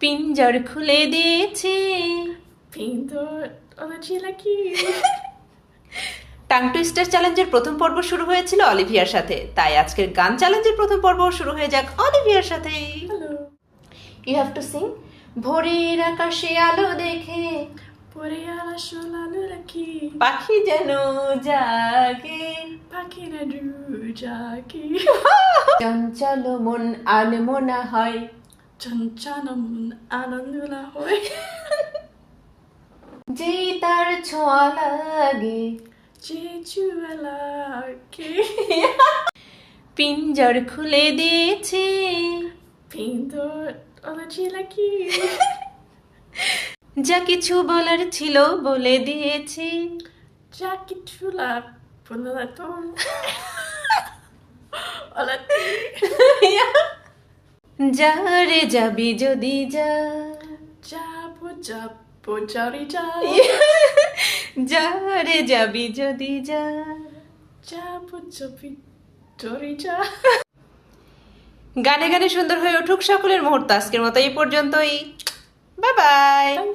পিঞ্জর খুলে দিয়েছে। alla চিলাকি tongue twister চ্যালেঞ্জের প্রথম পর্ব শুরু হয়েছিল অলিভিয়ার সাথে। তাই আজকের গান চ্যালেঞ্জের প্রথম পর্ব শুরু হয়ে যাক অলিভিয়ার সাথে। ইউ হ্যাভ টু সিং ভোরের আকাশে আলো দেখে। পরে আলা সোলালু রাখি পাখি যেন জাগে। পাখি না দুজাকি চঞ্চল মন আনমনা হয়। চঞ্চনম আনন্দলা হয় যেই তার ছোঁয়া লাগে। যে চুয়ালাকে পিঞ্জর খুলে দিয়েছে। চিলাকি যা কিছু বলার ছিল বলে দিয়েছি। Jackie Chula Punaton Alla যা রে যাবি যদি যা। যাব যাব Jari Jab যা। রে যাবি যদি যা। যাব যাবি Jari যা। গানে গানে সুন্দর হয়ে উঠুক সকলের মুহূর্ত আজকের মতো এই পর্যন্তই। Bye bye